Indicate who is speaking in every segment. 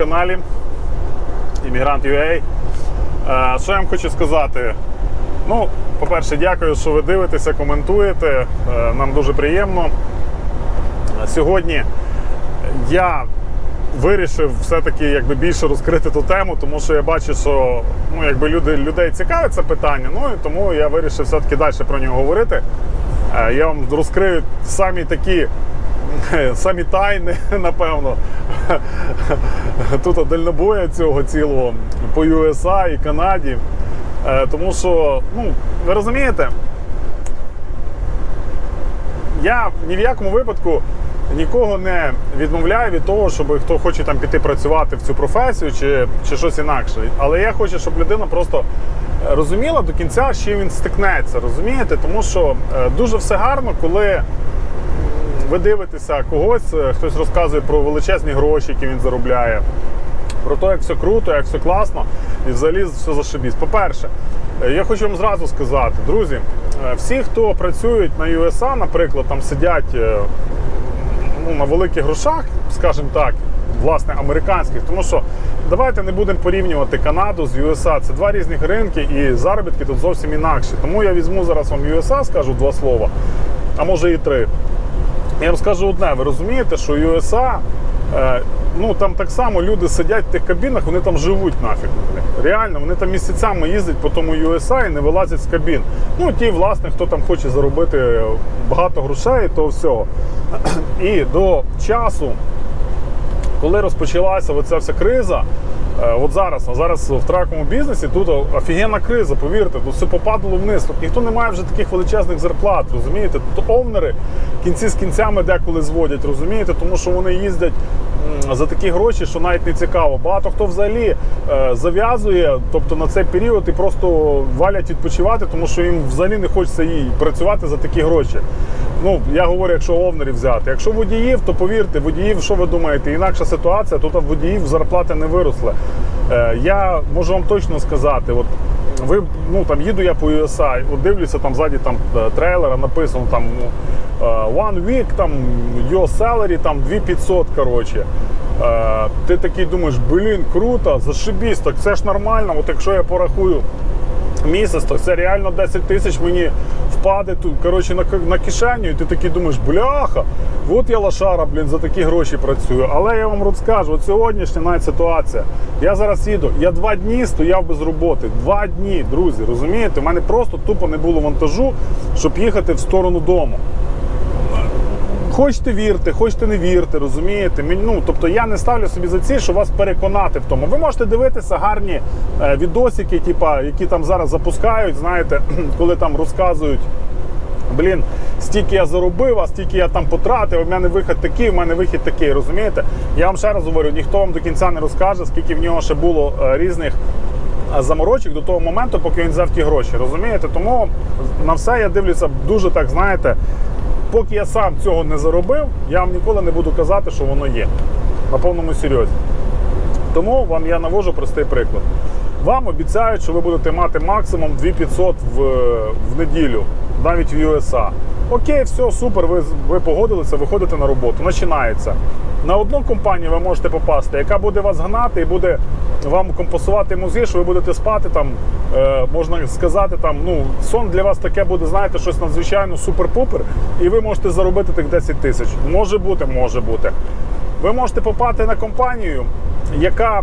Speaker 1: каналі Іммігрант UA. Е, Що я вам хочу сказати? Ну, по-перше, дякую, що ви дивитеся, коментуєте. Е, Нам дуже приємно. Сьогодні я вирішив все-таки якби більше розкрити ту тему, тому що я бачу, що ну, якби люди, людей цікавить це питання. Ну і тому я вирішив все-таки далі про нього говорити. Е, Я вам розкрию самі такі. Самі тайни, напевно, тут дальнобоя цього цілого по USA і Канаді. Е, Тому що, ну, ви розумієте, я ні в якому випадку нікого не відмовляю від того, щоб хто хоче там піти працювати в цю професію чи, чи щось інакше. Але я хочу, щоб людина просто е, розуміла до кінця, з чим він стикнеться. Розумієте? Тому що е, дуже все гарно, коли ви дивитеся когось, е, хтось розказує про величезні гроші, які він заробляє. Про те, як все круто, як все класно, і взагалі все зашибісь. По-перше, е, я хочу вам зразу сказати, друзі, е, всі, хто працюють на USA, наприклад, там сидять ну, на великих грошах, скажімо так, власне, американських, тому що давайте не будемо порівнювати Канаду з USA. Це два різних ринки, і заробітки тут зовсім інакші. Тому я візьму зараз вам USA, скажу два слова, а може і три. Я вам скажу одне, ви розумієте, що USA, е, ну там так само люди сидять в тих кабінах, вони там живуть нафіг. Реально, вони там місяцями їздять по тому USA і не вилазять з кабін. Ну, ті, власне, хто там хоче заробити багато грошей, то всього. І до часу, коли розпочалася оця вся криза, от зараз, а зараз в траковому бізнесі тут офігенна криза, повірте, тут все попадало вниз. Тут ніхто не має вже таких величезних зарплат, розумієте? Тут овнери кінці з кінцями деколи зводять, розумієте, тому що вони їздять за такі гроші, що навіть не цікаво. Багато хто взагалі е, зав'язує, тобто на цей період і просто валять відпочивати, тому що їм взагалі не хочеться їй працювати за такі гроші. Ну, я говорю, якщо овнерів взяти. Якщо водіїв, то повірте, водіїв, що ви думаєте, інакша ситуація, тут водіїв зарплати не виросли. Е, я можу вам точно сказати, от ви ну там їду я по USA, от дивлюся там ззаді там е, трейлера, написано там ну, е, one week, там your salary, там 2500, коротше. Ти такий думаєш, блін, круто, зашибісь, так це ж нормально. От якщо я порахую місяць, то це реально 10 тисяч мені впаде тут, коротше, на, на кишеню, і ти такий думаєш, бляха, от я лошара, блін, за такі гроші працюю. Але я вам розкажу, от сьогоднішня навіть ситуація. Я зараз їду, я два дні стояв без роботи. Два дні, друзі, розумієте? У мене просто тупо не було вантажу, щоб їхати в сторону дому. Хочете вірте, хочете не вірте, розумієте? Ну, тобто я не ставлю собі за ціль, що вас переконати в тому. Ви можете дивитися гарні е, відосики, типа, які там зараз запускають, знаєте, коли там розказують. Блін, стільки я заробив, а стільки я там потратив, у мене вихід такий, у мене вихід такий, розумієте? Я вам ще раз говорю, ніхто вам до кінця не розкаже, скільки в нього ще було е, різних е, заморочок до того моменту, поки він взяв ті гроші. Розумієте? Тому на все я дивлюся дуже так, знаєте, поки я сам цього не заробив, я вам ніколи не буду казати, що воно є. На повному серйозі. Тому вам я навожу простий приклад. Вам обіцяють, що ви будете мати максимум 2500 в, в неділю, навіть в USA. Окей, все, супер, ви, ви погодилися, виходите на роботу. Починається. На одну компанію ви можете попасти, яка буде вас гнати і буде вам компенсувати мозги, що ви будете спати там, е, можна сказати, там, ну, сон для вас таке буде, знаєте, щось надзвичайно супер-пупер, і ви можете заробити тих 10 тисяч. Може бути, може бути. Ви можете попасти на компанію, яка,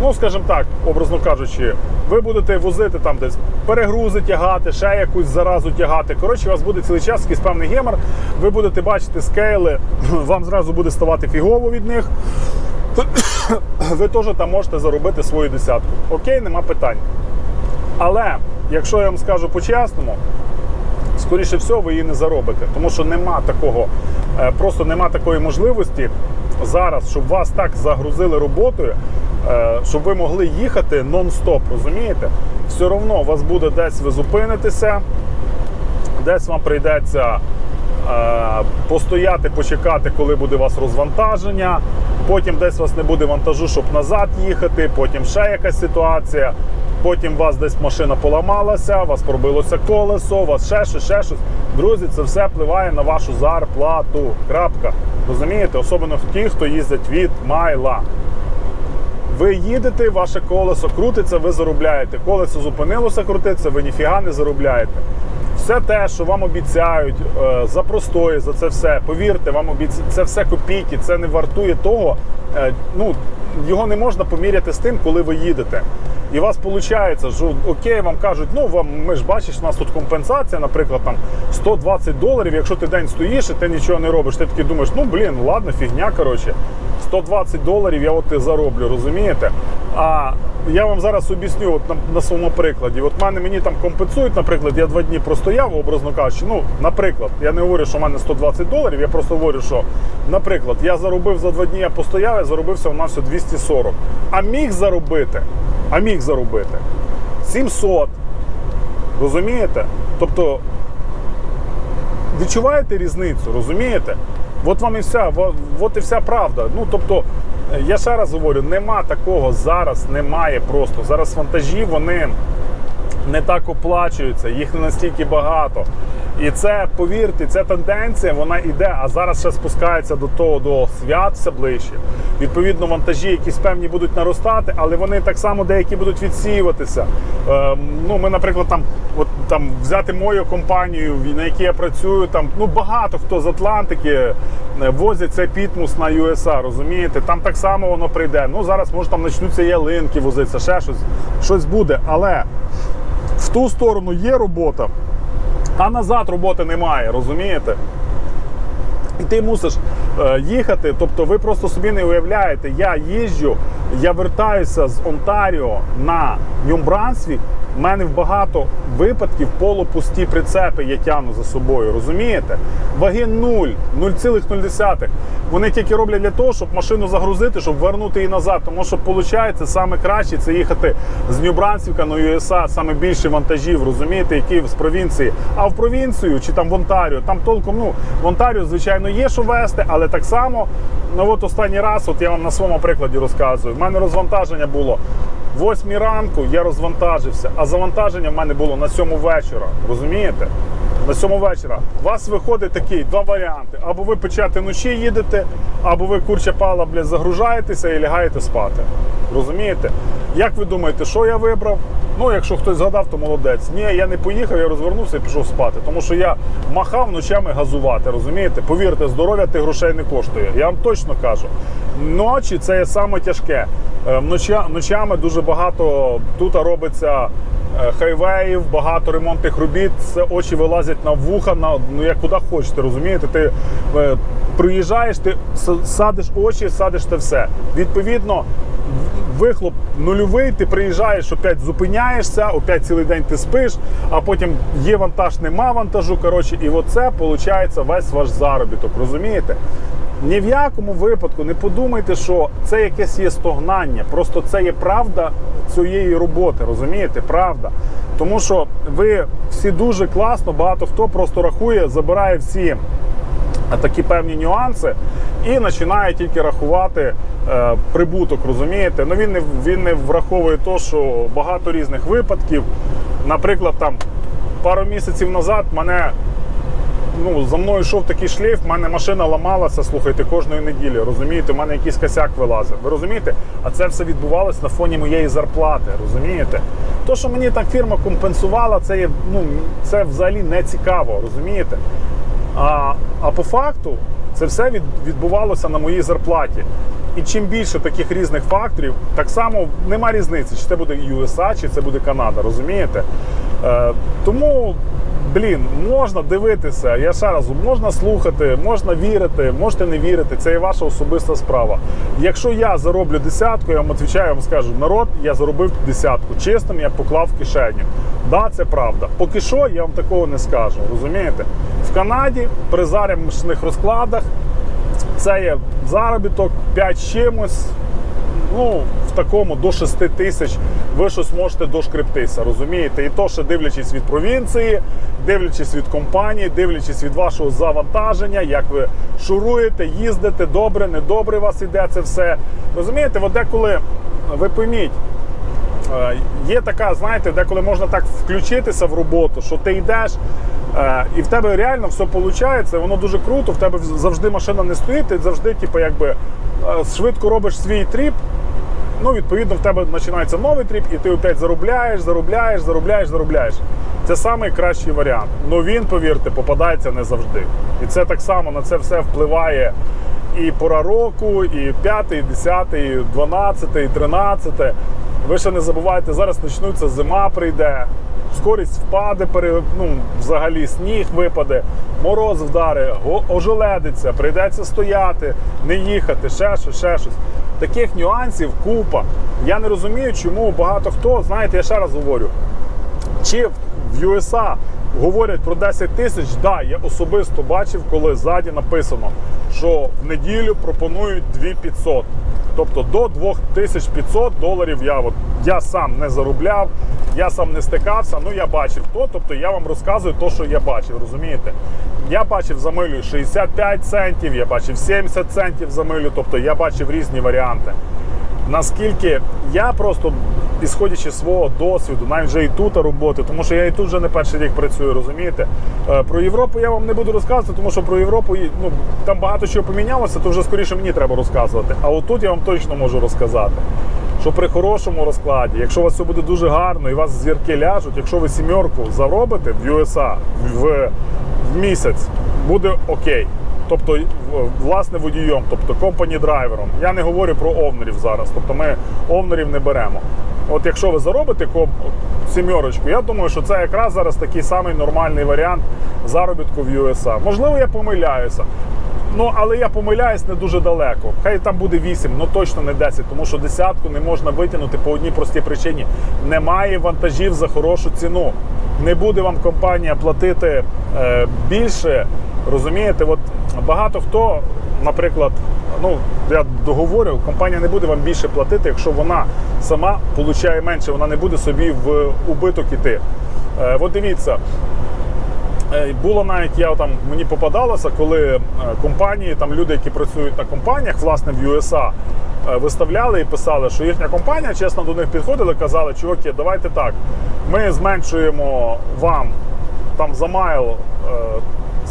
Speaker 1: ну скажімо так, образно кажучи, ви будете возити там десь перегрузи тягати, ще якусь заразу тягати. Коротше, у вас буде цілий час якийсь певний гемор, ви будете бачити скейли, вам зразу буде ставати фігово від них. Ви теж там можете заробити свою десятку. Окей, нема питань. Але якщо я вам скажу по-чесному, скоріше всього, ви її не заробите, тому що нема такого, е, просто нема такої можливості зараз, щоб вас так загрузили роботою, е, щоб ви могли їхати нон-стоп, розумієте? Все одно у вас буде десь ви зупинитеся, десь вам прийдеться е, постояти, почекати, коли буде у вас розвантаження. Потім десь у вас не буде вантажу, щоб назад їхати, потім ще якась ситуація. Потім у вас десь машина поламалася, у вас пробилося колесо, у вас ще щось, ще щось. Друзі, це все впливає на вашу зарплату. Крапка. Розумієте? Особливо ті, хто їздять від майла. Ви їдете, ваше колесо крутиться, ви заробляєте. Колесо зупинилося крутитися, ви ніфіга не заробляєте. Все те, що вам обіцяють е, за простої, за це все. Повірте, вам обіцяють, це все копійки, це не вартує того. е, ну, його не можна поміряти з тим, коли ви їдете. І у вас виходить, що окей, вам кажуть, ну вам ми ж бачиш, у нас тут компенсація, наприклад, там 120 доларів. Якщо ти день стоїш і ти нічого не робиш, ти такий думаєш, ну блін, ладно, фігня, коротше. 120 доларів я от і зароблю, розумієте? А я вам зараз об'ясню от на, на своєму прикладі. От мене мені там компенсують, наприклад, я два дні простояв, образно кажучи. Ну, наприклад, я не говорю, що в мене 120 доларів, я просто говорю, що, наприклад, я заробив за два дні, я постояв, я заробився у нас 240. А міг заробити, а міг заробити 700. Розумієте? Тобто відчуваєте різницю, розумієте? От вам і вся, от і вся правда. Ну тобто, е, я ще раз говорю, нема такого зараз, немає просто. Зараз вантажі вони не так оплачуються, їх не настільки багато. І це, повірте, ця тенденція вона йде, а зараз ще спускається до того до свят все ближче. Відповідно, вантажі якісь певні будуть наростати, але вони так само деякі будуть відсіюватися. Е, ну, ми, наприклад, там, от там взяти мою компанію, на якій я працюю, там ну багато хто з Атлантики е, возять цей підмус на USA, розумієте? Там так само воно прийде. Ну зараз може там почнуться ялинки возитися, ще щось, щось буде. Але в ту сторону є робота, а назад роботи немає, розумієте? І ти мусиш е, їхати. Тобто ви просто собі не уявляєте, я їжджу, я вертаюся з Онтаріо на Нью-Брансвік, в мене в багато випадків полупусті прицепи я тягну за собою, розумієте? Ваги 0, 0,0. Вони тільки роблять для того, щоб машину загрузити, щоб вернути її назад. Тому що виходить, саме краще це їхати з Нью-Брансвіка на USA, саме більше вантажів, розумієте, які з провінції. А в провінцію чи там в Онтаріо, там толком, ну, в Онтаріо, звичайно, є що вести, але так само, ну от останній раз, от я вам на своєму прикладі розказую. В мене розвантаження було. 8 ранку я розвантажився, а завантаження в мене було на 7 вечора. Розумієте? На 7 вечора. У вас виходить такий два варіанти. Або ви печете вночі їдете, або ви курча пала, блядь, загружаєтеся і лягаєте спати. Розумієте? Як ви думаєте, що я вибрав? Ну, якщо хтось згадав, то молодець. Ні, я не поїхав, я розвернувся і пішов спати. Тому що я махав ночами газувати, розумієте? Повірте, здоров'я тих грошей не коштує. Я вам точно кажу. Ночі це є саме тяжке. Е, Ночами дуже багато тут робиться е, хайвеїв, багато ремонтних робіт. Це очі вилазять на вуха, на ну як куди хочете, розумієте? Ти е, приїжджаєш, ти садиш очі, садиш те все. Відповідно, вихлоп нульовий, ти приїжджаєш, опять зупиняєшся, опять цілий день ти спиш, а потім є вантаж, нема вантажу. Коротше, і оце виходить весь ваш заробіток, розумієте? Ні в якому випадку не подумайте, що це якесь є стогнання. Просто це є правда цієї роботи, розумієте? Правда. Тому що ви всі дуже класно, багато хто просто рахує, забирає всі такі певні нюанси і починає тільки рахувати е, прибуток, розумієте? Ну він не він не враховує то, що багато різних випадків. Наприклад, там пару місяців назад мене ну, за мною йшов такий шлейф, в мене машина ламалася, слухайте, кожної неділі. Розумієте, у мене якийсь косяк вилазив. Ви розумієте? А це все відбувалось на фоні моєї зарплати. Розумієте? То, що мені так фірма компенсувала, це є, ну, це взагалі не цікаво, розумієте? А, а по факту це все від, відбувалося на моїй зарплаті. І чим більше таких різних факторів, так само нема різниці, чи це буде USA, чи це буде Канада, розумієте? Е, тому, блін, можна дивитися, я ще раз, можна слухати, можна вірити, можете не вірити, це є ваша особиста справа. Якщо я зароблю десятку, я вам відповідаю, я вам скажу, народ, я заробив десятку, чистим я поклав в кишеню. Да, це правда. Поки що я вам такого не скажу, розумієте? В Канаді при зарядних розкладах це є заробіток 5 чимось. Ну, в такому до 6 тисяч ви щось можете дошкрептися, розумієте? І то, що дивлячись від провінції, дивлячись від компанії, дивлячись від вашого завантаження, як ви шуруєте, їздите, добре, недобре у вас іде це все. Розумієте, от деколи ви пойміть, Е, Є така, знаєте, деколи можна так включитися в роботу, що ти йдеш, е, і в тебе реально все виходить, воно дуже круто, в тебе завжди машина не стоїть, ти завжди, типу, якби е, швидко робиш свій тріп, Ну, відповідно, в тебе починається новий тріп, і ти опять заробляєш, заробляєш, заробляєш, заробляєш. Це найкращий варіант. Ну він, повірте, попадається не завжди. І це так само на це все впливає і пора року, і 5, і 10, і 12, і 13. Ви ще не забувайте, зараз почнуться зима прийде, скорість впаде, ну, взагалі сніг випаде, мороз вдаре, го- ожеледиться, прийдеться стояти, не їхати, ще щось, ще щось. Таких нюансів купа. Я не розумію, чому багато хто, знаєте, я ще раз говорю, чи в USA говорять про 10 тисяч, да, я особисто бачив, коли ззаді написано, що в неділю пропонують 2500. Тобто до 2500 доларів я, от, я сам не заробляв, я сам не стикався, ну я бачив то, тобто я вам розказую те, що я бачив, розумієте? Я бачив за милю 65 центів, я бачив 70 центів за милю, тобто я бачив різні варіанти наскільки я просто, ісходячи з свого досвіду, навіть вже і тут роботи, тому що я і тут вже не перший рік працюю, розумієте? Е, Про Європу я вам не буду розказувати, тому що про Європу ну, там багато чого помінялося, то вже скоріше мені треба розказувати. А отут я вам точно можу розказати. Що при хорошому розкладі, якщо у вас все буде дуже гарно і вас зірки ляжуть, якщо ви сімерку заробите в USA в, в місяць, буде окей. Тобто, власне, водієм, тобто компані драйвером. Я не говорю про овнерів зараз. Тобто ми овнерів не беремо. От якщо ви заробите сімерочку, я думаю, що це якраз зараз такий самий нормальний варіант заробітку в USA. Можливо, я помиляюся. Ну, але я помиляюсь не дуже далеко. Хай там буде 8, ну точно не 10, тому що десятку не можна витягнути по одній простій причині. Немає вантажів за хорошу ціну. Не буде вам компанія платити е, більше. Розумієте, от багато хто, наприклад, ну я договорю, компанія не буде вам більше платити, якщо вона сама получає менше, вона не буде собі в убиток іти. Е, от дивіться, Було навіть я там мені попадалося, коли е, компанії, там люди, які працюють на компаніях, власне в USA, е, виставляли і писали, що їхня компанія, чесно, до них підходили, казали, чуваки, давайте так, ми зменшуємо вам там за майл.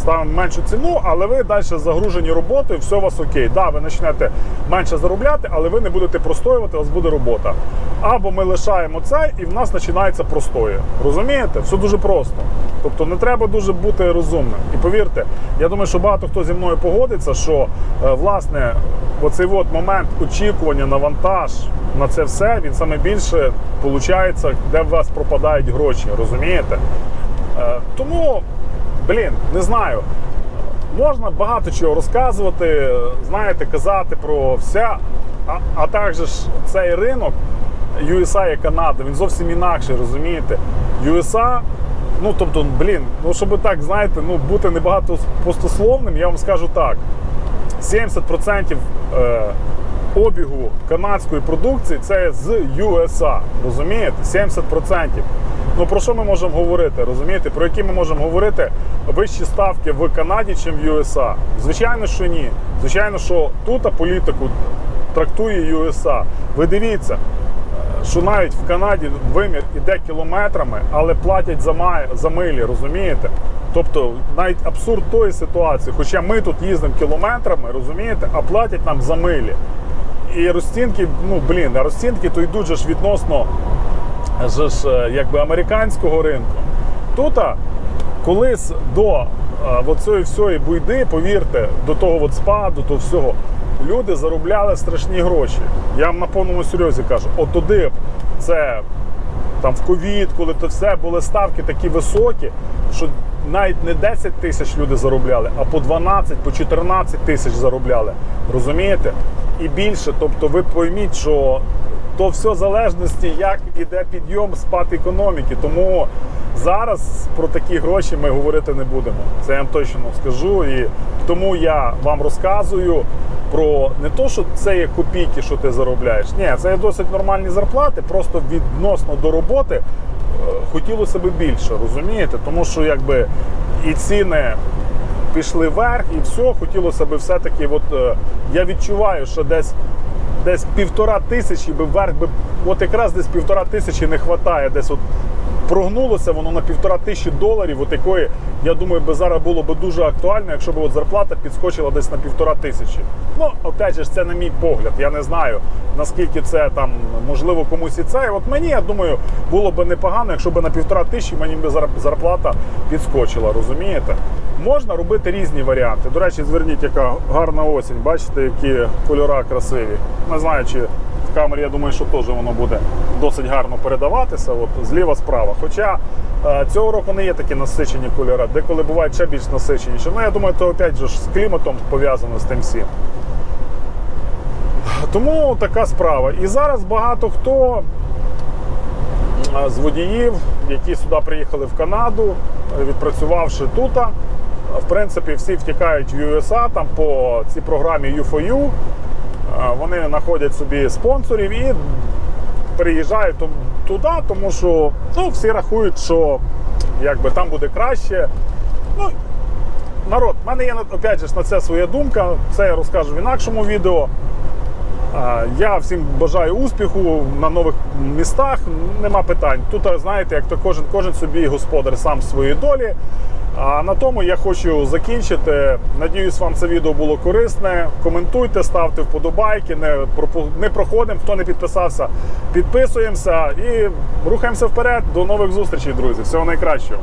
Speaker 1: Ставимо меншу ціну, але ви далі загружені роботою, все у вас окей. Да, ви почнете менше заробляти, але ви не будете простоювати, у вас буде робота. Або ми лишаємо це, і в нас починається простої. Розумієте? Все дуже просто. Тобто не треба дуже бути розумним. І повірте, я думаю, що багато хто зі мною погодиться, що е, власне оцей от момент очікування на вантаж на це все, він саме більше виходить, де у вас пропадають гроші. Розумієте? Е, Тому, блін, не знаю. Можна багато чого розказувати, знаєте, казати про все. А, а також ж цей ринок USA і Канада, він зовсім інакший, розумієте? USA, ну тобто, блін, ну щоб так, знаєте, ну бути небагато пустословним, я вам скажу так. 70% е, обігу канадської продукції це з USA. Розумієте? 70%. Ну про що ми можемо говорити? Розумієте? Про які ми можемо говорити вищі ставки в Канаді, чим в USA? Звичайно, що ні. Звичайно, що тут політику трактує USA. Ви дивіться, що навіть в Канаді вимір іде кілометрами, але платять за, май, за милі, розумієте? Тобто навіть абсурд тої ситуації, хоча ми тут їздимо кілометрами, розумієте, а платять нам за милі. І розцінки, ну блін, а розцінки то йдуть ж відносно ж, якби американського ринку. Тут колись до цієї всієї буйди, повірте, до того от спаду, до всього, люди заробляли страшні гроші. Я вам на повному серйозі кажу, от туди це там в ковід, коли то все були ставки такі високі, що навіть не 10 тисяч люди заробляли, а по 12, по 14 тисяч заробляли. Розумієте? І більше. Тобто ви пойміть, що то все в залежності, як іде підйом, спад економіки. Тому зараз про такі гроші ми говорити не будемо. Це я вам точно скажу. І тому я вам розказую про не то, що це є копійки, що ти заробляєш. Ні, це є досить нормальні зарплати, просто відносно до роботи е, хотілося б більше, розумієте? Тому що якби і ціни пішли вверх, і все, хотілося б все-таки, от е, я відчуваю, що десь. Десь півтора тисячі би би, от якраз десь півтора тисячі не вистачає, десь от прогнулося воно на півтора тисячі доларів, от якої, я думаю, би зараз було б дуже актуально, якщо б от зарплата підскочила десь на півтора тисячі. Ну, опять же, це на мій погляд. Я не знаю, наскільки це там можливо комусь і це. От мені, я думаю, було б непогано, якщо б на півтора тисячі мені б зарплата підскочила, розумієте? Можна робити різні варіанти. До речі, зверніть, яка гарна осінь. Бачите, які кольора красиві. Не знаю, чи камері, я думаю, що теж воно буде досить гарно передаватися. От зліва справа. Хоча е, цього року не є такі насичені кольори, деколи бувають ще більш насиченіші. Ну, я думаю, то опять же з кліматом пов'язано з тим всім. Тому така справа. І зараз багато хто е, з водіїв, які сюди приїхали в Канаду, відпрацювавши тут, е, в принципі, всі втікають в USA там по цій програмі U4U. Вони знаходять собі спонсорів і переїжджають туди, тому що ну, всі рахують, що якби там буде краще. Ну, народ, в мене є опять же на це своя думка. Це я розкажу в інакшому відео. Я всім бажаю успіху на нових містах. Нема питань. Тут, знаєте, як то кожен, кожен собі господар сам своєї долі. А на тому я хочу закінчити. Надіюсь, вам це відео було корисне. Коментуйте, ставте вподобайки, не, не проходимо. Хто не підписався, підписуємося і рухаємося вперед. До нових зустрічей, друзі. Всього найкращого.